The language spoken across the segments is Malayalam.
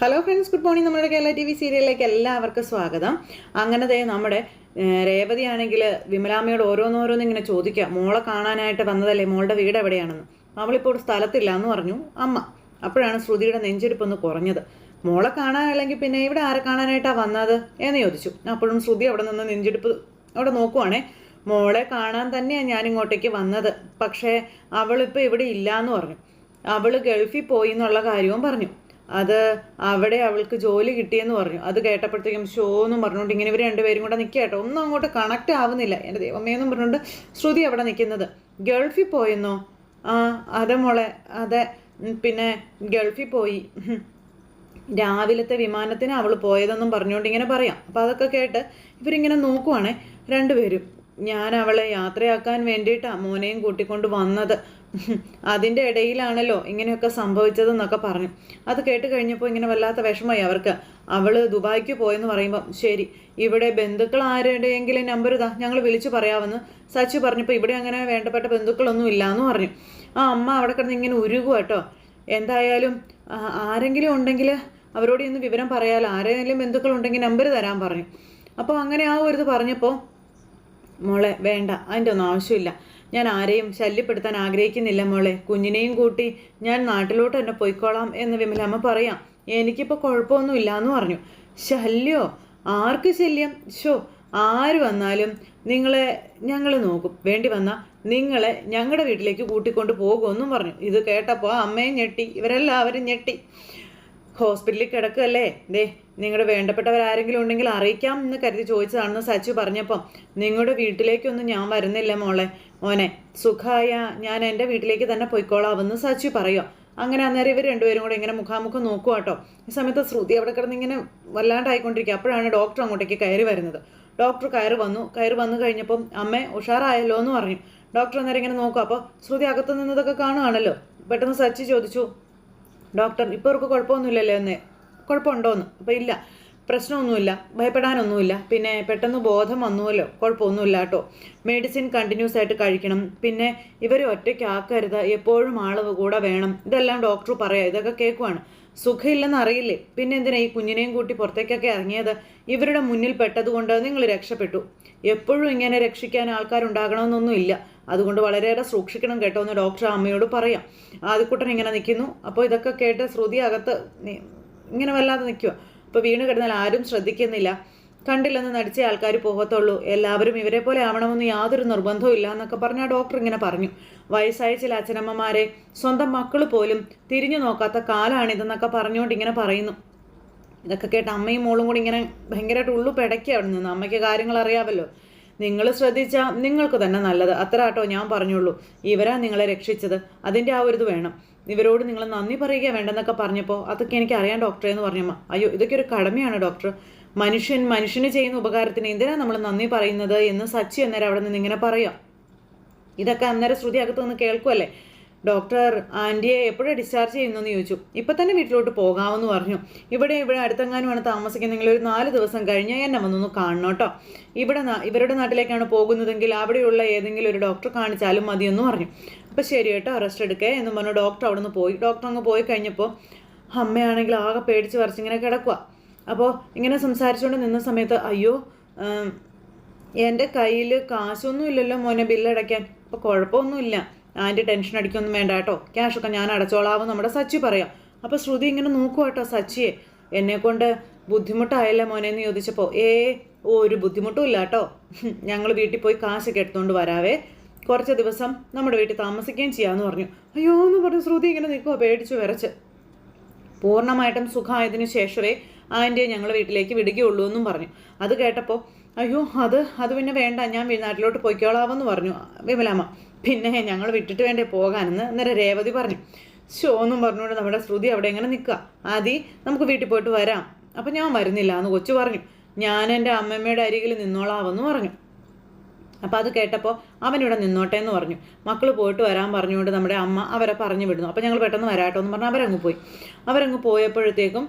ഹലോ ഫ്രണ്ട്സ് ഗുഡ് മോർണിംഗ് നമ്മുടെ കേരള ടി വി സീരിയലിലേക്ക് എല്ലാവർക്കും സ്വാഗതം. അങ്ങനെ ദേ നമ്മുടെ രേവതിയാണെങ്കിൽ വിമലാമ്മയോട് ഓരോന്നോരോന്ന് ഇങ്ങനെ ചോദിക്കുക. മോളെ കാണാനായിട്ട് വന്നതല്ലേ? മോളുടെ വീട് എവിടെയാണെന്ന്. അവളിപ്പോൾ ഒരു സ്ഥലത്തില്ല എന്ന് പറഞ്ഞു അമ്മ. അപ്പോഴാണ് ശ്രുതിയുടെ നെഞ്ചിരിപ്പ് ഒന്ന് കുറഞ്ഞത്. മോളെ കാണാനല്ലെങ്കിൽ പിന്നെ ഇവിടെ ആരെ കാണാനായിട്ടാണ് വന്നത് എന്ന് ചോദിച്ചു. അപ്പോഴും ശ്രുതി അവിടെ നിന്ന് നെഞ്ചെടുപ്പ് അവിടെ നോക്കുവാണേ. മോളെ കാണാൻ തന്നെയാണ് ഞാൻ ഇങ്ങോട്ടേക്ക് വന്നത്. പക്ഷേ അവളിപ്പോൾ ഇവിടെ ഇല്ല എന്ന് പറഞ്ഞു. അവൾ ഗൾഫിൽ പോയി എന്നുള്ള കാര്യവും പറഞ്ഞു. അത് അവിടെ അവൾക്ക് ജോലി കിട്ടിയെന്ന് പറഞ്ഞു. അത് കേട്ടപ്പോഴത്തേക്കും ഷോ എന്നും പറഞ്ഞുകൊണ്ട് ഇങ്ങനെ ഇവർ രണ്ടുപേരും കൂടെ നിൽക്കുക കേട്ടോ. ഒന്നും അങ്ങോട്ട് കണക്റ്റ് ആവുന്നില്ല. എന്റെ ദൈവമേ പറഞ്ഞുകൊണ്ട് ശ്രുതി അവിടെ നിൽക്കുന്നത്. ഗൾഫിൽ പോയെന്നോ? ആ അതെ മോളെ. അതെ. പിന്നെ ഗൾഫിൽ പോയി. രാവിലത്തെ വിമാനത്തിന് അവൾ പോയതെന്നും പറഞ്ഞുകൊണ്ട് ഇങ്ങനെ പറയാം. അപ്പോൾ അതൊക്കെ കേട്ട് ഇവരിങ്ങനെ നോക്കുവാണേ രണ്ടുപേരും. ഞാൻ അവളെ യാത്രയാക്കാൻ വേണ്ടിയിട്ടാണ് മോനെയും കൂട്ടിക്കൊണ്ട് വന്നത്. അതിന്റെ ഇടയിലാണല്ലോ ഇങ്ങനെയൊക്കെ സംഭവിച്ചതെന്നൊക്കെ പറഞ്ഞു. അത് കേട്ട് കഴിഞ്ഞപ്പോൾ ഇങ്ങനെ വല്ലാത്ത വിഷമമായി അവർക്ക്. അവൾ ദുബായ്ക്ക് പോയെന്ന് പറയുമ്പം ശരി ഇവിടെ ബന്ധുക്കൾ ആരുടെയെങ്കിലും നമ്പർ ഇതാ ഞങ്ങൾ വിളിച്ചു പറയാമെന്ന് സച്ചു പറഞ്ഞപ്പോൾ ഇവിടെ അങ്ങനെ വേണ്ടപ്പെട്ട ബന്ധുക്കളൊന്നും ഇല്ല എന്ന് പറഞ്ഞു. ആ അമ്മ അവിടെ കിടന്ന് ഇങ്ങനെ ഉരുകു കേട്ടോ. എന്തായാലും ആരെങ്കിലും ഉണ്ടെങ്കിൽ അവരോട് ഇന്ന് വിവരം പറയാലോ. ആരെങ്കിലും ബന്ധുക്കളുണ്ടെങ്കിൽ നമ്പർ തരാൻ പറഞ്ഞു. അപ്പോൾ അങ്ങനെ ആ ഒരു ഇത് പറഞ്ഞപ്പോൾ മോളെ വേണ്ട അതിന്റെ ഒന്നും ആവശ്യമില്ല. ഞാൻ ആരെയും ശല്യപ്പെടുത്താൻ ആഗ്രഹിക്കുന്നില്ല മോളെ. കുഞ്ഞിനെയും കൂട്ടി ഞാൻ നാട്ടിലോട്ട് തന്നെ പോയിക്കോളാം എന്ന് വിമലമ്മ പറയാം. എനിക്കിപ്പോൾ കുഴപ്പമൊന്നുമില്ല എന്ന് പറഞ്ഞു. ശല്യോ? ആർക്ക് ശല്യം? ഷോ ആര് വന്നാലും നിങ്ങളെ ഞങ്ങൾ നോക്കും. വേണ്ടി വന്നാൽ നിങ്ങളെ ഞങ്ങളുടെ വീട്ടിലേക്ക് കൂട്ടിക്കൊണ്ട് പോകുമെന്നും പറഞ്ഞു. ഇത് കേട്ടപ്പോൾ അമ്മയും ഞെട്ടി. ഇവരെല്ലാവരും ഞെട്ടി. ഹോസ്പിറ്റലിൽ കിടക്കുകയല്ലേ? ദേ നിങ്ങളുടെ വേണ്ടപ്പെട്ടവരാരെങ്കിലും ഉണ്ടെങ്കിൽ അറിയിക്കാം എന്ന് കരുതി ചോദിച്ചതാണെന്ന് സച്ചു പറഞ്ഞപ്പം നിങ്ങളുടെ വീട്ടിലേക്കൊന്നും ഞാൻ വരുന്നില്ല മോളെ. മോനെ സുഖായ ഞാൻ എന്റെ വീട്ടിലേക്ക് തന്നെ പൊയ്ക്കോളാമെന്ന് സച്ചു പറയുക അങ്ങനെ അന്നേരം ഇവർ രണ്ടുപേരും കൂടെ ഇങ്ങനെ മുഖാമുഖം നോക്കുക കേട്ടോ. ഈ സമയത്ത് ശ്രുതി അവിടെ കിടന്ന് ഇങ്ങനെ വല്ലാണ്ടായിക്കൊണ്ടിരിക്കുക. അപ്പോഴാണ് ഡോക്ടർ അങ്ങോട്ടേക്ക് കയറി വരുന്നത്. ഡോക്ടർ കയറി വന്നു. കയറി വന്നു കഴിഞ്ഞപ്പം അമ്മ ഉഷാറായല്ലോ എന്ന് പറഞ്ഞു. ഡോക്ടർ അന്നേരം ഇങ്ങനെ നോക്കുക അപ്പോൾ ശ്രുതി അകത്ത് നിന്നതൊക്കെ കാണുകയാണല്ലോ പെട്ടെന്ന് സച്ചി ചോദിച്ചു ഡോക്ടർ ഇപ്പോൾ അവർക്ക് കുഴപ്പമൊന്നുമില്ലല്ലോ എന്ന്. കുഴപ്പമുണ്ടോയെന്ന് അപ്പോൾ ഇല്ല. പ്രശ്നമൊന്നുമില്ല. ഭയപ്പെടാനൊന്നുമില്ല. പിന്നെ പെട്ടെന്ന് ബോധം വന്നുവല്ലോ. കുഴപ്പമൊന്നുമില്ല കേട്ടോ. മെഡിസിൻ കണ്ടിന്യൂസ് ആയിട്ട് കഴിക്കണം. പിന്നെ ഇവരെ ഒറ്റയ്ക്കാക്കരുത്. എപ്പോഴും ആൾ കൂടെ വേണം. ഇതെല്ലാം ഡോക്ടർ പറയാം. ഇതൊക്കെ കേൾക്കുവാണ്. സുഖമില്ലെന്ന് അറിയില്ലേ? പിന്നെ എന്തിനാ ഈ കുഞ്ഞിനെയും കൂട്ടി പുറത്തേക്കൊക്കെ ഇറങ്ങിയത്? ഇവരുടെ മുന്നിൽ പെട്ടതുകൊണ്ട് നിങ്ങൾ രക്ഷപ്പെട്ടു. എപ്പോഴും ഇങ്ങനെ രക്ഷിക്കാൻ ആൾക്കാരുണ്ടാകണമെന്നൊന്നുമില്ല. അതുകൊണ്ട് വളരെയേറെ സൂക്ഷിക്കണം കേട്ടോ എന്ന് ഡോക്ടർ അമ്മയോട് പറയാം. ആദ്യക്കുട്ടൻ ഇങ്ങനെ നിൽക്കുന്നു അപ്പോൾ ഇതൊക്കെ കേട്ട് ശ്രുതി അകത്ത് ഇങ്ങനെ വല്ലാതെ നിൽക്കുക അപ്പോൾ വീണ് കിടന്നാൽ ആരും ശ്രദ്ധിക്കുന്നില്ല. കണ്ടില്ലെന്ന് നടിച്ച ആൾക്കാർ പോകത്തുള്ളൂ. എല്ലാവരും ഇവരെ പോലെ ആവണമെന്ന് യാതൊരു നിർബന്ധവും ഇല്ല എന്നൊക്കെ പറഞ്ഞ ആ ഡോക്ടർ ഇങ്ങനെ പറഞ്ഞു. വയസ്സായ ചില അച്ഛനമ്മമാരെ സ്വന്തം മക്കൾ പോലും തിരിഞ്ഞു നോക്കാത്ത കാലാണിതെന്നൊക്കെ പറഞ്ഞുകൊണ്ട് ഇങ്ങനെ പറയുന്നു. ഇതൊക്കെ കേട്ട് അമ്മയും മോളും കൂടി ഇങ്ങനെ ഭയങ്കരമായിട്ട് ഉള്ളു പിടയ്ക്കാണ് നിന്ന്. അമ്മയ്ക്ക് കാര്യങ്ങൾ അറിയാമല്ലോ. നിങ്ങൾ ശ്രദ്ധിച്ചാൽ നിങ്ങൾക്ക് തന്നെ നല്ലത്. അത്ര കേട്ടോ ഞാൻ പറഞ്ഞുള്ളൂ. ഇവരാ നിങ്ങളെ രക്ഷിച്ചത്. അതിന്റെ ആ ഒരു ഇത് വേണം. ഇവരോട് നിങ്ങൾ നന്ദി പറയുക വേണ്ടെന്നൊക്കെ പറഞ്ഞപ്പോൾ അതൊക്കെ എനിക്ക് അറിയാം ഡോക്ടറെ എന്ന് പറഞ്ഞമ്മ. അയ്യോ ഇതൊക്കെ ഒരു കടമയാണ് ഡോക്ടർ മനുഷ്യൻ മനുഷ്യന് ചെയ്യുന്ന ഉപകാരത്തിന് എന്തിനാണ് നമ്മൾ നന്ദി പറയുന്നത് എന്ന് സച്ചി അന്നേരം അവിടെ നിന്ന് ഇങ്ങനെ പറയാം. ഇതൊക്കെ അന്നേരം ശ്രുതി അകത്ത് നിന്ന് കേൾക്കുമല്ലേ ഡോക്ടർ ആന്റിയെ എപ്പോഴാണ് ഡിസ്ചാർജ് ചെയ്യുന്നതെന്ന് ചോദിച്ചു. ഇപ്പം തന്നെ വീട്ടിലോട്ട് പോകാമെന്ന് പറഞ്ഞു. ഇവിടെ ഇവിടെ അടുത്തെങ്ങാനുമാണ് താമസിക്കുന്നതെങ്കിൽ ഒരു നാല് ദിവസം കഴിഞ്ഞ് എന്നെ വന്നൊന്ന് കാണണം കേട്ടോ. ഇവിടെ ഇവരുടെ നാട്ടിലേക്കാണ് പോകുന്നതെങ്കിൽ അവിടെയുള്ള ഏതെങ്കിലും ഒരു ഡോക്ടർ കാണിച്ചാലും മതിയെന്ന് പറഞ്ഞു. അപ്പം ശരി കേട്ടോ റെസ്റ്റ് എടുക്കേ എന്ന് പറഞ്ഞു. ഡോക്ടർ അവിടെ നിന്ന് പോയി. ഡോക്ടർ അങ്ങ് പോയി കഴിഞ്ഞപ്പോൾ അമ്മയാണെങ്കിൽ ആകെ പേടിച്ച് വരച്ചിങ്ങനെ കിടക്കുക അപ്പോൾ ഇങ്ങനെ സംസാരിച്ചുകൊണ്ട് നിന്ന സമയത്ത് അയ്യോ എന്റെ കയ്യിൽ കാശൊന്നും ഇല്ലല്ലോ മോനെ ബില്ലടയ്ക്കാൻ അപ്പോൾ കുഴപ്പമൊന്നുമില്ല. ആന്റി ടെൻഷൻ അടിക്കൊന്നും വേണ്ട കേട്ടോ. ക്യാഷൊക്കെ ഞാൻ അടച്ചോളാവും നമ്മുടെ സച്ചി പറയാം. അപ്പോൾ ശ്രുതി ഇങ്ങനെ നോക്കുക കേട്ടോ സച്ചിയെ. എന്നെ കൊണ്ട് ബുദ്ധിമുട്ടായല്ലേ മോനെ എന്ന് ചോദിച്ചപ്പോൾ ഏ ഒരു ബുദ്ധിമുട്ടും ഇല്ല കേട്ടോ. ഞങ്ങൾ വീട്ടിൽ പോയി കാശൊക്കെ എടുത്തുകൊണ്ട് വരാവേ. കുറച്ച് ദിവസം നമ്മുടെ വീട്ടിൽ താമസിക്കുകയും ചെയ്യാമെന്ന് പറഞ്ഞു. അയ്യോ എന്ന് പറഞ്ഞു ശ്രുതി ഇങ്ങനെ നിൽക്കുക പേടിച്ചു വിറച്ച്. പൂർണമായിട്ടും സുഖമായതിനു ശേഷമേ ആന്റിയെ ഞങ്ങൾ വീട്ടിലേക്ക് വിടുകയുള്ളൂ എന്നും പറഞ്ഞു. അത് കേട്ടപ്പോൾ അയ്യോ അത് അത് പിന്നെ വേണ്ട. ഞാൻ നാട്ടിലോട്ട് പോയിക്കോളാമെന്ന് പറഞ്ഞു വിമലാമ്മ. പിന്നെ ഞങ്ങൾ വിട്ടിട്ട് വേണ്ടേ പോകാനെന്ന് അന്നേരം രേവതി പറഞ്ഞു. ഷോ എന്നും പറഞ്ഞുകൊണ്ട് നമ്മുടെ ശ്രുതി അവിടെ എങ്ങനെ നിൽക്കുക? ആദി നമുക്ക് വീട്ടിൽ പോയിട്ട് വരാം. അപ്പം ഞാൻ വരുന്നില്ല എന്ന് കൊച്ചു പറഞ്ഞു. ഞാൻ എന്റെ അമ്മമ്മയുടെ അരികിൽ നിന്നോളാവെന്ന് പറഞ്ഞു. അപ്പോൾ അത് കേട്ടപ്പോൾ അവനിവിടെ നിന്നോട്ടെ എന്ന് പറഞ്ഞു. മക്കൾ പോയിട്ട് വരാൻ പറഞ്ഞുകൊണ്ട് നമ്മുടെ അമ്മ അവരെ പറഞ്ഞു വിടുന്നു. അപ്പോൾ ഞങ്ങൾ പെട്ടെന്ന് വരാട്ടോ എന്ന് പറഞ്ഞാൽ അവരങ്ങ് പോയി. അവരങ്ങ് പോയപ്പോഴത്തേക്കും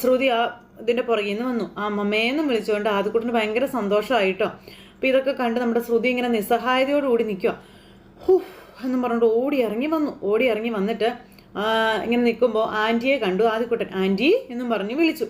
ശ്രുതി ആ ഇതിന്റെ പുറകിൽ നിന്ന് വന്നു. ആ അമ്മമ്മേന്നും വിളിച്ചുകൊണ്ട് ആദ്യക്കൂട്ടിന് ഭയങ്കര സന്തോഷമായിട്ടോ. അപ്പോൾ ഇതൊക്കെ കണ്ട് നമ്മുടെ ശ്രുതി ഇങ്ങനെ നിസ്സഹായതയോടുകൂടി നിൽക്കുക ഹൂ എന്നും പറഞ്ഞിട്ട് ഓടി ഇറങ്ങി വന്നു. ഓടി ഇറങ്ങി വന്നിട്ട് ഇങ്ങനെ നിൽക്കുമ്പോൾ ആന്റിയെ കണ്ടു. ആദ്യക്കുട്ടൻ ആന്റി എന്നും പറഞ്ഞ് വിളിച്ചു.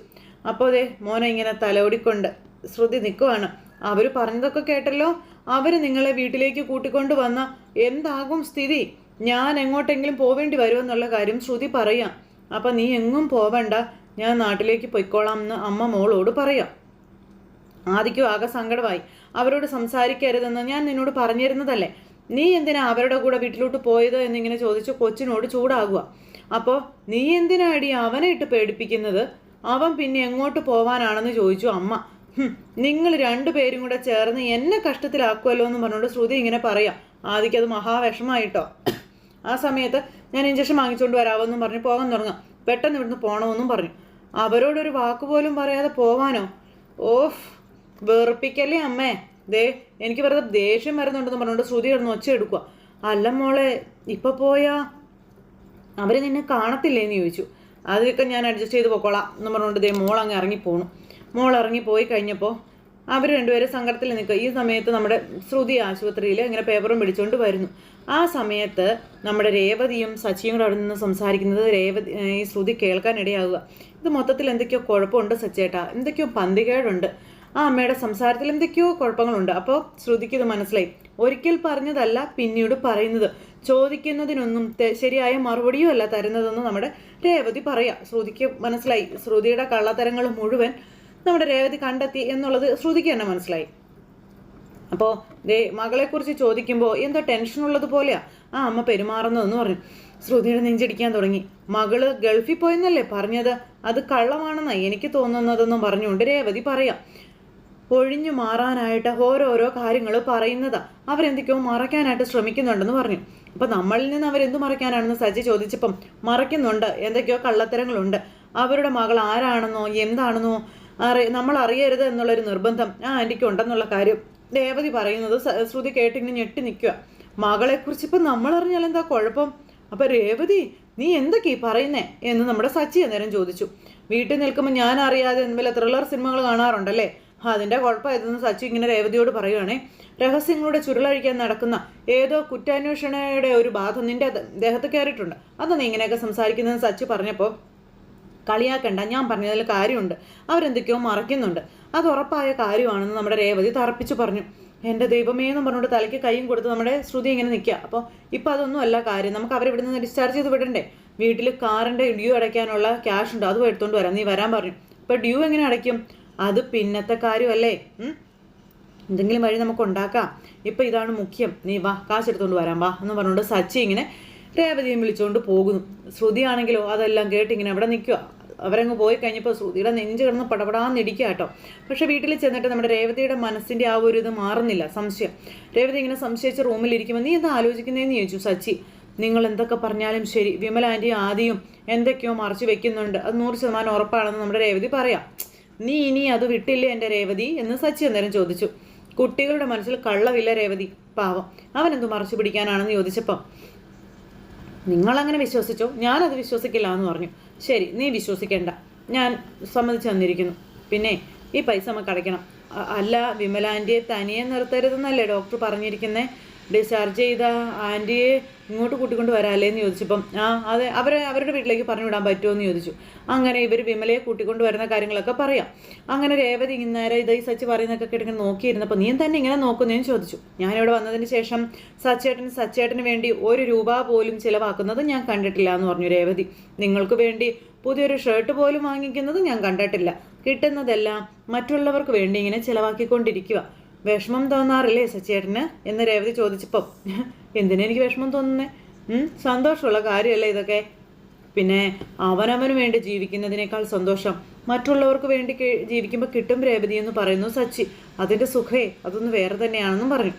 അപ്പോൾ അതെ മോനെ ഇങ്ങനെ തലോടിക്കൊണ്ട് ശ്രുതി നിൽക്കുവാണ് അവർ പറഞ്ഞതൊക്കെ കേട്ടല്ലോ. അവർ നിങ്ങളെ വീട്ടിലേക്ക് കൂട്ടിക്കൊണ്ട് വന്ന എന്താകും സ്ഥിതി? ഞാൻ എങ്ങോട്ടെങ്കിലും പോവേണ്ടി വരുമെന്നുള്ള കാര്യം ശ്രുതി പറയാം. അപ്പം നീ എങ്ങും പോവണ്ട. ഞാൻ നാട്ടിലേക്ക് പൊയ്ക്കോളാം എന്ന് അമ്മ മോളോട് പറയാം. ആദിക്കും ആകെ സങ്കടമായി. അവരോട് സംസാരിക്കരുതെന്ന് ഞാൻ നിന്നോട് പറഞ്ഞിരുന്നതല്ലേ? നീ എന്തിനാ അവരുടെ കൂടെ വീട്ടിലോട്ട് പോയത് എന്നിങ്ങനെ ചോദിച്ചു കൊച്ചിനോട് ചൂടാകുക? അപ്പോൾ നീ എന്തിനാടി അവനെ ഇട്ട് പേടിപ്പിക്കുന്നത്? അവൻ പിന്നെ എങ്ങോട്ട് പോവാനാണെന്ന് ചോദിച്ചു അമ്മ. നിങ്ങൾ രണ്ടുപേരും കൂടെ ചേർന്ന് എന്നെ കഷ്ടത്തിലാക്കുമല്ലോ എന്ന് പറഞ്ഞുകൊണ്ട് ശ്രുതി ഇങ്ങനെ പറയാം. ആദ്യക്കത് മഹാവിഷമായിട്ടോ ആ സമയത്ത് ഞാൻ ഇഞ്ചക്ഷൻ വാങ്ങിച്ചുകൊണ്ട് വരാമെന്നും പറഞ്ഞ് പോകാൻ തുടങ്ങാം. പെട്ടെന്ന് ഇവിടുന്ന് പോകണമെന്നും പറഞ്ഞു. അവരോടൊരു വാക്കുപോലും പറയാതെ പോവാനോ? ഓഫ് വെറുപ്പിക്കല്ലേ അമ്മേ. ദേ എനിക്ക് വെറുതെ ദേഷ്യം വരുന്നുണ്ടെന്ന് പറഞ്ഞുകൊണ്ട് ശ്രുതി കിടന്ന് ഒച്ച എടുക്കുക അല്ല മോളെ ഇപ്പൊ പോയാ? അവർ നിന്നെ കാണത്തില്ലേന്ന് ചോദിച്ചു. അതൊക്കെ ഞാൻ അഡ്ജസ്റ്റ് ചെയ്ത് പൊക്കോളാം എന്ന് പറഞ്ഞുകൊണ്ട് ദേ മോൾ അങ്ങ് ഇറങ്ങിപ്പോണു മോൾ ഇറങ്ങി പോയി കഴിഞ്ഞപ്പോൾ അവർ രണ്ടുപേരും സങ്കടത്തിൽ നിൽക്കുക. ഈ സമയത്ത് നമ്മുടെ ശ്രുതി ആശുപത്രിയിൽ ഇങ്ങനെ പേപ്പറും പിടിച്ചുകൊണ്ട് വരുന്നു. ആ സമയത്ത് നമ്മുടെ രേവതിയും സച്ചിയും കൂടെ അവിടെ നിന്ന് സംസാരിക്കുന്നത് രേവതി ഈ ശ്രുതി കേൾക്കാനിടയാകുക ഇത് മൊത്തത്തിൽ എന്തൊക്കെയോ കുഴപ്പമുണ്ട് സച്ചേട്ടാ. എന്തൊക്കെയോ പന്തികേടുണ്ട്. ആ അമ്മയുടെ സംസാരത്തിൽ എന്തൊക്കെയോ കുഴപ്പങ്ങളുണ്ട്. അപ്പോൾ ശ്രുതിക്ക് ഇത് മനസ്സിലായി. ഒരിക്കൽ പറഞ്ഞതല്ല പിന്നീട് പറയുന്നത്. ചോദിക്കുന്നതിനൊന്നും ശരിയായ മറുപടിയും അല്ല തരുന്നതെന്ന് നമ്മുടെ രേവതി പറയാം. ശ്രുതിക്ക് മനസ്സിലായി. ശ്രുതിയുടെ കള്ളത്തരങ്ങൾ മുഴുവൻ നമ്മുടെ രേവതി കണ്ടെത്തി എന്നുള്ളത് ശ്രുതിക്ക് തന്നെ മനസ്സിലായി. അപ്പോൾ ദേ മകളെക്കുറിച്ച് ചോദിക്കുമ്പോൾ എന്തോ ടെൻഷൻ ഉള്ളത് പോലെയാ. ആ അമ്മ പെരുമാറുന്നതെന്ന് പറഞ്ഞു. ശ്രുതിയുടെ നെഞ്ചടിക്കാൻ തുടങ്ങി. മകൾ ഗൾഫിൽ പോയെന്നല്ലേ പറഞ്ഞത്? അത് കള്ളമാണെന്നാണ് എനിക്ക് തോന്നുന്നതെന്നും പറഞ്ഞുകൊണ്ട് രേവതി പറയാം. ഒഴിഞ്ഞു മാറാനായിട്ട് ഓരോരോ കാര്യങ്ങൾ പറയുന്നത്. അവരെന്തൊക്കെയോ മറയ്ക്കാനായിട്ട് ശ്രമിക്കുന്നുണ്ടെന്ന് പറഞ്ഞു. അപ്പോൾ നമ്മളിൽ നിന്ന് അവരെന്ത് മറയ്ക്കാനാണെന്ന് സജി ചോദിച്ചപ്പം മറയ്ക്കുന്നുണ്ട്. എന്തൊക്കെയോ കള്ളത്തരങ്ങളുണ്ട്. അവരുടെ മകൾ ആരാണെന്നോ എന്താണെന്നോ അറി നമ്മൾ അറിയരുത് എന്നുള്ളൊരു നിർബന്ധം. ആ ആന്റിക്ക് ഉണ്ടെന്നുള്ള കാര്യം ദേവതി പറയുന്നത് ശ്രുതി കേട്ടിങ്ങനെ ഞെട്ടി നിൽക്കുക മകളെക്കുറിച്ച് ഇപ്പം നമ്മൾ അറിഞ്ഞാൽ എന്താ കുഴപ്പം? അപ്പം രേവതി നീ എന്തൊക്കെ ഈ പറയുന്നേ? എന്ന് നമ്മുടെ സച്ചി അന്നേരം ചോദിച്ചു. വീട്ടിൽ നിൽക്കുമ്പോൾ ഞാൻ അറിയാതെ എന്തെങ്കിലും ത്രില്ലർ സിനിമകൾ കാണാറുണ്ടല്ലേ? അതിന്റെ കുഴപ്പം ഇതെന്ന് സച്ചി ഇങ്ങനെ രേവതിയോട് പറയുവാണേ. രഹസ്യങ്ങളുടെ ചുരുളഴിക്കാൻ നടക്കുന്ന ഏതോ കുറ്റാന്വേഷണയുടെ ഒരു ബാധ നിന്റെ ദേഹത്ത് കയറിയിട്ടുണ്ട്. അതൊന്നും ഇങ്ങനെയൊക്കെ സംസാരിക്കുന്നതെന്ന് സച്ചി പറഞ്ഞപ്പോൾ കളിയാക്കണ്ട ഞാൻ പറഞ്ഞതിൽ കാര്യമുണ്ട്. അവരെന്തൊക്കെയോ മറയ്ക്കുന്നുണ്ട്. അത് ഉറപ്പായ കാര്യമാണെന്ന് നമ്മുടെ രേവതി തറപ്പിച്ചു പറഞ്ഞു. എന്റെ ദൈവമേ എന്ന് പറഞ്ഞുകൊണ്ട് തലയ്ക്ക് കൈയും കൊടുത്ത് നമ്മുടെ ശ്രുതി ഇങ്ങനെ നിൽക്കുക. അപ്പോൾ ഇപ്പം അതൊന്നും അല്ല കാര്യം. നമുക്ക് അവരെ ഇവിടുന്ന് ഡിസ്ചാർജ് ചെയ്ത് വിടണ്ടേ? വീട്ടിൽ കാറിന്റെ ഡ്യൂ അടയ്ക്കാനുള്ള ക്യാഷ് ഉണ്ട്? അതും എടുത്തുകൊണ്ട് വരാം. നീ വരാൻ പറഞ്ഞു. ഇപ്പം ഡ്യൂ എങ്ങനെ അടയ്ക്കും? അത് പിന്നത്തെ കാര്യമല്ലേ? എന്തെങ്കിലും വഴി നമുക്ക് ഉണ്ടാക്കാം. ഇപ്പം ഇതാണ് മുഖ്യം. നീ വാ കാശ് എടുത്തുകൊണ്ട് വരാം വാ എന്ന് പറഞ്ഞുകൊണ്ട് സച്ചി ഇങ്ങനെ രേവതിയും വിളിച്ചുകൊണ്ട് പോകുന്നു. ശ്രുതിയാണെങ്കിലോ അതെല്ലാം കേട്ട് ഇങ്ങനെ അവിടെ നിൽക്കുക അവരങ്ങ് പോയി കഴിഞ്ഞപ്പോൾ ശ്രുതിയുടെ നെഞ്ച് കിടന്ന് പടപടാന്നിരിക്കുക കേട്ടോ. പക്ഷെ വീട്ടിൽ ചെന്നിട്ട് നമ്മുടെ രേവതിയുടെ മനസ്സിന്റെ ആ ഒരു ഇത് മാറുന്നില്ല സംശയം. രേവതി ഇങ്ങനെ സംശയിച്ച് റൂമിലിരിക്കുമ്പോൾ നീ എന്താ ആലോചിക്കുന്നതെന്ന് ചോദിച്ചു സച്ചി. നിങ്ങൾ എന്തൊക്കെ പറഞ്ഞാലും ശരി. വിമല ആന്റി ആദ്യം എന്തൊക്കെയോ മറച്ചു വെക്കുന്നുണ്ട്. അത് നൂറ് ശതമാനം ഉറപ്പാണെന്ന് നമ്മുടെ രേവതി പറയാം. നീ ഇനി അത് വിട്ടില്ലേ എന്റെ രേവതി? എന്ന് സച്ചി അന്നേരം ചോദിച്ചു. കുട്ടികളുടെ മനസ്സിൽ കള്ളവില്ല രേവതി. പാവം. അവൻ എന്തു മറച്ചു പിടിക്കാനാണെന്ന് ചോദിച്ചപ്പം നിങ്ങളങ്ങനെ വിശ്വസിച്ചോ? ഞാനത് വിശ്വസിക്കില്ല എന്ന് പറഞ്ഞു. ശരി നീ വിശ്വസിക്കേണ്ട. ഞാൻ സമ്മതിച്ചു തന്നിരിക്കുന്നു. പിന്നെ ഈ പൈസ നമുക്ക് അടയ്ക്കണം അല്ല വിമല തനിയെ നിർത്തരുതെന്നല്ലേ ഡോക്ടർ പറഞ്ഞിരിക്കുന്നത് ഡിസ്ചാർജ് ചെയ്ത ആന്റിയെ ഇങ്ങോട്ട് കൂട്ടിക്കൊണ്ട് വരാല്ലേ എന്ന് ചോദിച്ചപ്പം ആ അതെ അവരെ അവരുടെ വീട്ടിലേക്ക് പറഞ്ഞു വിടാൻ പറ്റുമോ എന്ന് ചോദിച്ചു. അങ്ങനെ ഇവർ വിമലയെ കൂട്ടിക്കൊണ്ട് വരുന്ന കാര്യങ്ങളൊക്കെ പറയാം. അങ്ങനെ രേവതി ഇന്നേരം ഇതായി സച്ചി പറയുന്നതൊക്കെ കേട്ടിങ്ങനെ നോക്കിയിരുന്നപ്പോൾ നീ തന്നെ ഇങ്ങനെ നോക്കുന്നതെന്ന് ചോദിച്ചു. ഞാനിവിടെ വന്നതിന് ശേഷം സച്ചേട്ടൻ സച്ചേട്ടന് വേണ്ടി ഒരു രൂപ പോലും ചിലവാക്കുന്നത് ഞാൻ കണ്ടിട്ടില്ല എന്ന് പറഞ്ഞു രേവതി. നിങ്ങൾക്ക് വേണ്ടി പുതിയൊരു ഷർട്ട് പോലും വാങ്ങിക്കുന്നത് ഞാൻ കണ്ടിട്ടില്ല. കിട്ടുന്നതെല്ലാം മറ്റുള്ളവർക്ക് വേണ്ടി ഇങ്ങനെ ചിലവാക്കിക്കൊണ്ടിരിക്കുക വിഷമം തോന്നാറില്ലേ സച്ചേട്ടന്? എന്ന് രേവതി ചോദിച്ചപ്പം. എന്തിനെനിക്ക് വിഷമം തോന്നുന്നേ? സന്തോഷമുള്ള കാര്യമല്ലേ ഇതൊക്കെ? പിന്നെ അവനവന് വേണ്ടി ജീവിക്കുന്നതിനേക്കാൾ സന്തോഷം. മറ്റുള്ളവർക്ക് വേണ്ടി ജീവിക്കുമ്പോൾ കിട്ടും രേവതി എന്ന് പറയുന്നു സച്ചി. അതിന്റെ സുഖേ അതൊന്ന് വേറെ തന്നെയാണെന്നും പറഞ്ഞു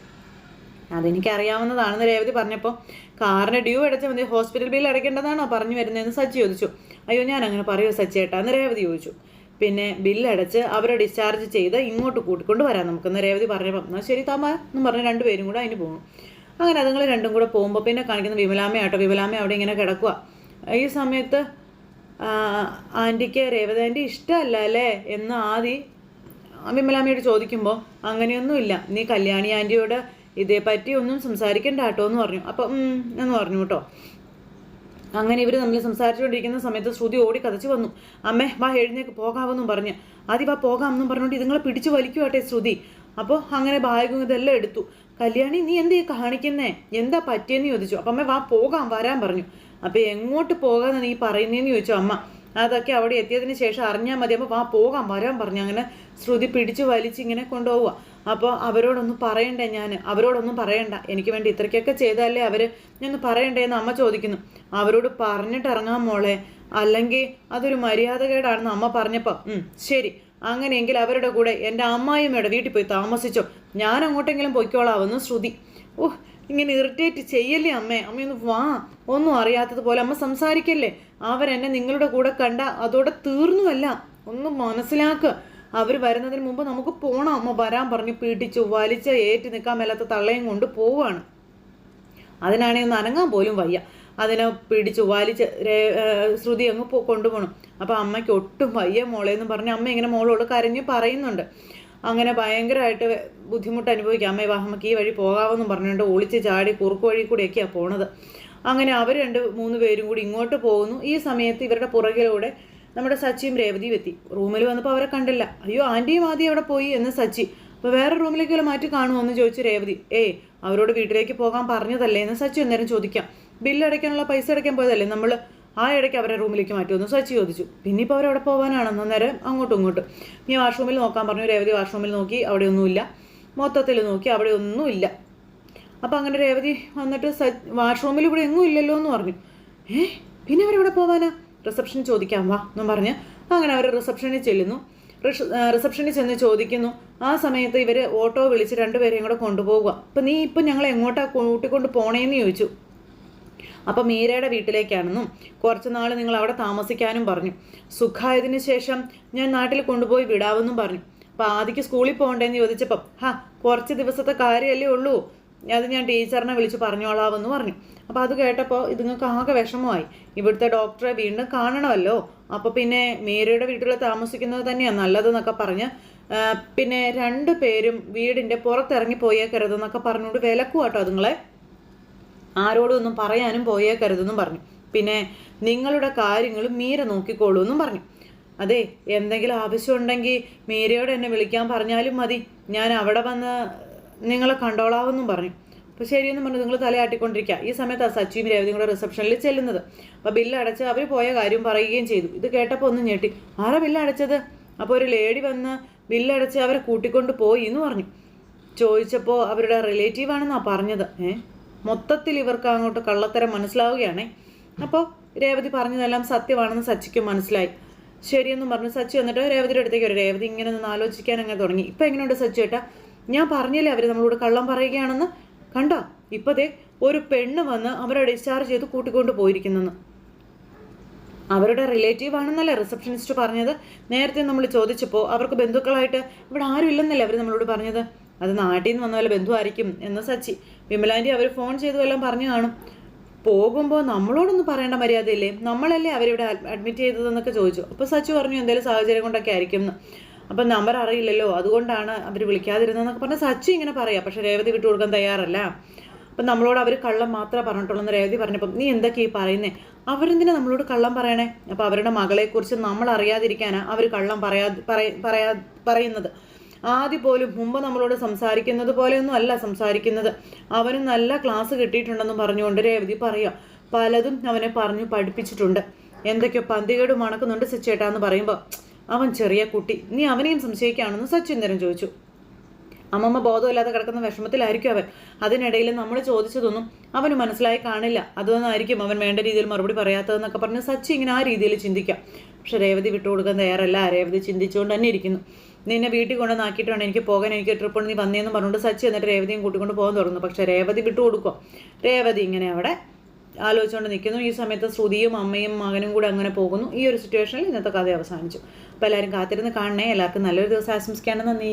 അതെനിക്ക് അറിയാവുന്നതാണെന്ന് രേവതി പറഞ്ഞപ്പോൾ കാറിന് ഡ്യൂ അടച്ച മതി ഹോസ്പിറ്റൽ ബിൽ അടയ്ക്കേണ്ടതാണോ പറഞ്ഞു വരുന്നതെന്ന് സച്ചി ചോദിച്ചു. അയ്യോ ഞാൻ അങ്ങനെ പറയുമോ സച്ചി ഏട്ടാ എന്ന് രേവതി ചോദിച്ചു. പിന്നെ ബില്ലടച്ച് അവരെ ഡിസ്ചാർജ് ചെയ്ത് ഇങ്ങോട്ട് കൂട്ടിക്കൊണ്ട് വരാം നമുക്കെന്ന് രേവതി പറഞ്ഞപ്പോൾ എന്നാൽ ശരി താമ എന്ന് പറഞ്ഞ് രണ്ടുപേരും കൂടെ അതിന് പോകും. അങ്ങനെ അതുങ്ങൾ രണ്ടും കൂടെ പോകുമ്പോൾ പിന്നെ കാണിക്കുന്ന വിമലാമ്മയാട്ടോ വിമലാമ്മ അവിടെ ഇങ്ങനെ കിടക്കുക ഈ സമയത്ത് ആന്റിക്ക് രേവതി ആന്റി ഇഷ്ടമല്ല അല്ലേ? എന്ന് ആദി വിമലാമ്മയോട് ചോദിക്കുമ്പോൾ അങ്ങനെയൊന്നുമില്ല നീ കല്യാണി ആന്റിയോട് ഇതേപ്പറ്റി ഒന്നും സംസാരിക്കണ്ട കേട്ടോ എന്ന് പറഞ്ഞു. അപ്പം എന്ന് പറഞ്ഞു കേട്ടോ. അങ്ങനെ ഇവർ തമ്മിൽ സംസാരിച്ചുകൊണ്ടിരിക്കുന്ന സമയത്ത് ശ്രുതി ഓടി കഥച്ചു വന്നു. അമ്മേ വാ എഴുന്നേക്ക് പോകാമെന്നും പറഞ്ഞ്. ആദ്യം വാ പോകാമെന്നും പറഞ്ഞുകൊണ്ട് ഇതുങ്ങളെ പിടിച്ചു വലിക്കുവാട്ടെ ശ്രുതി. അപ്പോൾ അങ്ങനെ ബാഗും ഇതെല്ലാം എടുത്തു. കല്യാണി നീ എന്തേ കാണിക്കുന്നേ? എന്താ പറ്റിയെന്ന് ചോദിച്ചു. അപ്പം അമ്മ വാ പോകാം വരാൻ പറഞ്ഞു. അപ്പോൾ എങ്ങോട്ട് പോകാമെന്ന് നീ പറയുന്നതെന്ന് ചോദിച്ചു അമ്മ. അതൊക്കെ അവിടെ എത്തിയതിന് ശേഷം അറിഞ്ഞാൽ മതി. അപ്പോൾ ആ പോകാം വരാൻ പറഞ്ഞു. അങ്ങനെ ശ്രുതി പിടിച്ച് വലിച്ച് ഇങ്ങനെ കൊണ്ടുപോവുക അപ്പോൾ അവരോടൊന്നും പറയണ്ടേ ഞാൻ അവരോടൊന്നും പറയണ്ട. എനിക്ക് വേണ്ടി ഇത്രയ്ക്കൊക്കെ ചെയ്താലേ അവർ ഞാനൊന്ന് പറയണ്ടേ എന്ന് അമ്മ ചോദിക്കുന്നു. അവരോട് പറഞ്ഞിട്ട് ഇറങ്ങാൻ മോളെ. അല്ലെങ്കിൽ അതൊരു മര്യാദകേടാണെന്ന് അമ്മ പറഞ്ഞപ്പോൾ ശരി. അങ്ങനെയെങ്കിൽ അവരുടെ കൂടെ എന്റെ അമ്മായിമ്മയുടെ വീട്ടിൽ പോയി താമസിച്ചോ. ഞാൻ അങ്ങോട്ടെങ്കിലും പൊയ്ക്കോളാവുന്നു ശ്രുതി. ഓഹ് ഇങ്ങനെ ഇറിറ്റേറ്റ് ചെയ്യല്ലേ അമ്മേ? അമ്മയൊന്ന് വാ. ഒന്നും അറിയാത്തതുപോലെ അമ്മ സംസാരിക്കല്ലേ? അവരെന്നെ നിങ്ങളുടെ കൂടെ കണ്ട അതോടെ തീർന്നുമല്ല ഒന്ന് മനസ്സിലാക്കുക അവർ വരുന്നതിന് മുമ്പ് നമുക്ക് പോണം. അമ്മ വരാൻ പറഞ്ഞ് പീഡിച്ചു വലിച്ച ഏറ്റ് നിൽക്കാൻ മേലാത്ത തള്ളയും കൊണ്ട് പോവുകയാണ് അതിനാണെങ്കിൽ ഒന്ന് അനങ്ങാൻ പോലും വയ്യ. അതിനെ പിടിച്ചു വലിച്ച് ശ്രുതി അങ്ങ് കൊണ്ടുപോകണം. അപ്പോൾ അമ്മയ്ക്ക് ഒട്ടും വയ്യ മോളെ എന്ന് പറഞ്ഞ് അമ്മ ഇങ്ങനെ മോളോട് കരഞ്ഞ് പറയുന്നുണ്ട്. അങ്ങനെ ഭയങ്കരമായിട്ട് ബുദ്ധിമുട്ട് അനുഭവിക്കുക അമ്മ വാ ഈ വഴി പോകാമെന്നും പറഞ്ഞുകൊണ്ട് ഒളിച്ച് ചാടി കുറുക്ക് വഴി കൂടെയൊക്കെയാണ് പോണത്. അങ്ങനെ അവർ രണ്ട് മൂന്ന് പേരും കൂടി ഇങ്ങോട്ട് പോകുന്നു. ഈ സമയത്ത് ഇവരുടെ പുറകിലൂടെ നമ്മുടെ സച്ചിയും രേവതിയും എത്തി. റൂമിൽ വന്നപ്പോൾ അവരെ കണ്ടില്ല. അയ്യോ ആന്റിയും ആദ്യം അവിടെ പോയി എന്ന് സച്ചി. അപ്പോൾ വേറെ റൂമിലേക്ക് മാറ്റി കാണുമോ എന്ന് ചോദിച്ചു രേവതി. ഏയ് അവരോട് വീട്ടിലേക്ക് പോകാൻ പറഞ്ഞതല്ലേ എന്ന് സച്ചി അന്നേരം ചോദിക്കാം. ബില്ല് അടയ്ക്കാനുള്ള പൈസ അടയ്ക്കാൻ പോയതല്ലേ നമ്മൾ ആ ഇടയ്ക്ക് അവരെ റൂമിലേക്ക് മാറ്റി വന്നു സച്ചി ചോദിച്ചു. പിന്നെ ഇപ്പോൾ അവരവിടെ പോകാനാണെന്ന് അന്നേരം അങ്ങോട്ടും ഇങ്ങോട്ടും. നീ വാഷ്റൂമിൽ നോക്കാൻ പറഞ്ഞു. രേവതി വാഷ്റൂമിൽ നോക്കി അവിടെ ഒന്നുമില്ല മൊത്തത്തിൽ നോക്കി അവിടെ ഒന്നുമില്ല അപ്പോൾ അങ്ങനെ രേവതി വന്നിട്ട് സ വാഷ്റൂമിൽ ഇവിടെ എങ്ങും ഇല്ലല്ലോ എന്ന് പറഞ്ഞു. ഏ? പിന്നെ അവരിവിടെ പോകാനാ റിസപ്ഷൻ ചോദിക്കാം. വാ എന്നും പറഞ്ഞ് അങ്ങനെ അവർ റിസപ്ഷനിൽ ചെല്ലുന്നു. റിസപ്ഷനിൽ ചെന്ന് ചോദിക്കുന്നു. ആ സമയത്ത് ഇവർ ഓട്ടോ വിളിച്ച് രണ്ടുപേരെയും കൂടെ കൊണ്ടുപോകുക അപ്പം നീ ഇപ്പം ഞങ്ങളെ എങ്ങോട്ടാണ് കൂട്ടിക്കൊണ്ട് പോണേന്ന് ചോദിച്ചു. അപ്പം മീരയുടെ വീട്ടിലേക്കാണെന്നും കുറച്ച് നാൾ നിങ്ങൾ അവിടെ താമസിക്കാനും പറഞ്ഞു. സുഖമായതിനു ശേഷം ഞാൻ നാട്ടിൽ കൊണ്ടുപോയി വിടാമെന്നും പറഞ്ഞു. അപ്പോൾ ആദ്യക്ക് സ്കൂളിൽ പോകണ്ടേന്ന് ചോദിച്ചപ്പം ഹാ കുറച്ച് ദിവസത്തെ കാര്യമല്ലേ ഉള്ളൂ. അത് ഞാൻ ടീച്ചറിനെ വിളിച്ച് പറഞ്ഞോളാമെന്ന് പറഞ്ഞു. അപ്പോൾ അത് കേട്ടപ്പോൾ ഇതുങ്ങൾക്ക് ആകെ വിഷമമായി. ഇവിടുത്തെ ഡോക്ടറെ വീണ്ടും കാണണമല്ലോ. അപ്പോൾ പിന്നെ മീരയുടെ വീട്ടിൽ താമസിക്കുന്നത് തന്നെയാണ് നല്ലതെന്നൊക്കെ പറഞ്ഞ് പിന്നെ രണ്ടു പേരും വീടിന്റെ പുറത്തിറങ്ങി പോയേക്കരുതെന്നൊക്കെ പറഞ്ഞുകൊണ്ട് വിലക്കുവാട്ടോ അതുങ്ങളെ. ആരോടും ഒന്നും പറയാനും പോയേക്കരുതെന്നും പറഞ്ഞു. പിന്നെ നിങ്ങളുടെ കാര്യങ്ങൾ മീര നോക്കിക്കോളൂ എന്നും പറഞ്ഞു. അതെ എന്തെങ്കിലും ആവശ്യമുണ്ടെങ്കിൽ മീരയോട് എന്നെ വിളിക്കാൻ പറഞ്ഞാലും മതി. ഞാൻ അവിടെ വന്ന് നിങ്ങളെ കണ്ടോളാവെന്നും പറഞ്ഞു. അപ്പോൾ ശരിയെന്ന് പറഞ്ഞു. നിങ്ങൾ തലയാട്ടിക്കൊണ്ടിരിക്കുക ഈ സമയത്ത് ആ സച്ചിയും രേവതിയും റിസപ്ഷനിൽ ചെല്ലുന്നത്. അപ്പോൾ ബില്ല് അടച്ച് അവർ പോയ കാര്യം പറയുകയും ചെയ്തു. ഇത് കേട്ടപ്പോൾ ഒന്ന് ഞെട്ടി. ആരാ ബില്ല് അടച്ചത് അപ്പോൾ ഒരു ലേഡി വന്ന് ബില്ലടച്ച് അവരെ കൂട്ടിക്കൊണ്ട് പോയി എന്ന് പറഞ്ഞു. ചോദിച്ചപ്പോൾ അവരുടെ റിലേറ്റീവ് ആണെന്നാണ് പറഞ്ഞത്. ഏഹ് മൊത്തത്തിൽ ഇവർക്ക് അങ്ങോട്ട് കള്ളത്തരം മനസ്സിലാവുകയാണേ. അപ്പോൾ രേവതി പറഞ്ഞതെല്ലാം സത്യമാണെന്ന് സച്ചിക്ക് മനസ്സിലായി. ശരിയെന്നും പറഞ്ഞ്. സച്ചി വന്നിട്ട് രേവതിയുടെ അടുത്തേക്ക് വരും. രേവതി ഇങ്ങനെ നിന്ന് ആലോചിക്കാൻ അങ്ങനെ തുടങ്ങി. ഇപ്പം എങ്ങനെയുണ്ട് സച്ചി ചേട്ടാ ഞാൻ പറഞ്ഞില്ലേ അവർ നമ്മളോട് കള്ളം പറയുകയാണെന്ന്? കണ്ടോ? ഇപ്പതേ ഒരു പെണ്ണ് വന്ന് അവരെ ഡിസ്ചാർജ് ചെയ്ത് കൂട്ടിക്കൊണ്ട് പോയിരിക്കുന്നെന്ന്. അവരുടെ റിലേറ്റീവ് ആണെന്നല്ലേ റിസപ്ഷനിസ്റ്റ് പറഞ്ഞത്? നേരത്തെ നമ്മൾ ചോദിച്ചപ്പോൾ അവർക്ക് ബന്ധുക്കളായിട്ട് ഇവിടെ ആരും ഇല്ലെന്നല്ലേ അവർ നമ്മളോട് പറഞ്ഞത്? അത് നാട്ടിൽ നിന്ന് വന്ന വല്ല ബന്ധുവായിരിക്കും എന്ന് സച്ചി. വിമലാന്റെ അവർ ഫോൺ ചെയ്തു വല്ലതും പറഞ്ഞു കാണും. പോകുമ്പോൾ നമ്മളോടൊന്നും പറയേണ്ട മര്യാദയില്ലേ? നമ്മളല്ലേ അവരിവിടെ അഡ്മിറ്റ് ചെയ്തതെന്നൊക്കെ ചോദിച്ചു. അപ്പോൾ സച്ചു പറഞ്ഞു എന്തെങ്കിലും സാഹചര്യം കൊണ്ടൊക്കെ ആയിരിക്കും എന്ന് അപ്പം നമ്പർ അറിയില്ലല്ലോ. അതുകൊണ്ടാണ് അവർ വിളിക്കാതിരുന്നതെന്നൊക്കെ പറഞ്ഞാൽ സച്ചു ഇങ്ങനെ പറയാം. പക്ഷെ രേവതി വിട്ടു കൊടുക്കാൻ തയ്യാറല്ല. അപ്പം നമ്മളോട് അവർ കള്ളം മാത്രമേ പറഞ്ഞിട്ടുള്ളൂ എന്ന് രേവതി പറഞ്ഞപ്പം നീ എന്തൊക്കെ ഈ പറയുന്നേ? അവരെന്തിനാ നമ്മളോട് കള്ളം പറയണേ? അപ്പോൾ അവരുടെ മകളെക്കുറിച്ച് നമ്മൾ അറിയാതിരിക്കാനാണ് അവർ കള്ളം പറയാ പറയാ പറയുന്നത്. ആദ്യം പോലും മുമ്പ് നമ്മളോട് സംസാരിക്കുന്നത് പോലെയൊന്നും അല്ല സംസാരിക്കുന്നത്. അവന് നല്ല ക്ലാസ് കിട്ടിയിട്ടുണ്ടെന്ന് പറഞ്ഞുകൊണ്ട് രേവതി പറയാം. പലതും അവനെ പറഞ്ഞു പഠിപ്പിച്ചിട്ടുണ്ട്. എന്തൊക്കെയോ പന്തികേട് മണക്കുന്നുണ്ട് സച്ചേട്ടാ എന്ന് പറയുമ്പോൾ അവൻ ചെറിയ കുട്ടി നീ അവനെയും സംശയിക്കുകയാണെന്ന് സച്ചിന്ദ്രൻ ചോദിച്ചു. അമ്മമ്മ ബോധമില്ലാതെ കിടക്കുന്ന വിഷമത്തിലായിരിക്കും അവൻ. അതിനിടയിൽ നമ്മൾ ചോദിച്ചതൊന്നും അവന് മനസ്സിലായി കാണില്ല. അതൊന്നായിരിക്കും അവൻ വേണ്ട രീതിയിൽ മറുപടി പറയാത്തതെന്നൊക്കെ പറഞ്ഞ് സച്ചി ഇങ്ങനെ ആ രീതിയിൽ ചിന്തിക്കാം. പക്ഷെ രേവതി വിട്ടുകൊടുക്കാൻ തയ്യാറല്ല. രേവതി ചിന്തിച്ചുകൊണ്ട് തന്നെ ഇരിക്കുന്നു. നിന്നെ വീട്ടിൽ കൊണ്ടുവന്നാക്കിയിട്ട് വേണം എനിക്ക് പോകാൻ എനിക്ക് ട്രിപ്പ് നീ വന്നേന്ന് പറഞ്ഞുകൊണ്ട് സച്ചി എന്നിട്ട് രേവതിയും കൂട്ടിക്കൊണ്ട് പോകാൻ തുടങ്ങുന്നു. പക്ഷേ രേവതി വിട്ടുകൊടുക്കുക രേവതി ഇങ്ങനെ അവിടെ ആലോചിച്ചുകൊണ്ട് നിൽക്കുന്നു. ഈ സമയത്ത് ശ്രുതിയും അമ്മയും മകനും കൂടെ അങ്ങനെ പോകുന്നു. ഈ ഒരു സിറ്റുവേഷനിൽ ഇന്നത്തെ കഥ അവസാനിച്ചു. അപ്പോൾ എല്ലാവരും കാത്തിരുന്ന് കാണണേ. എല്ലാവർക്കും നല്ലൊരു ദിവസം ആശംസിക്കുകയാണ് നന്ദി.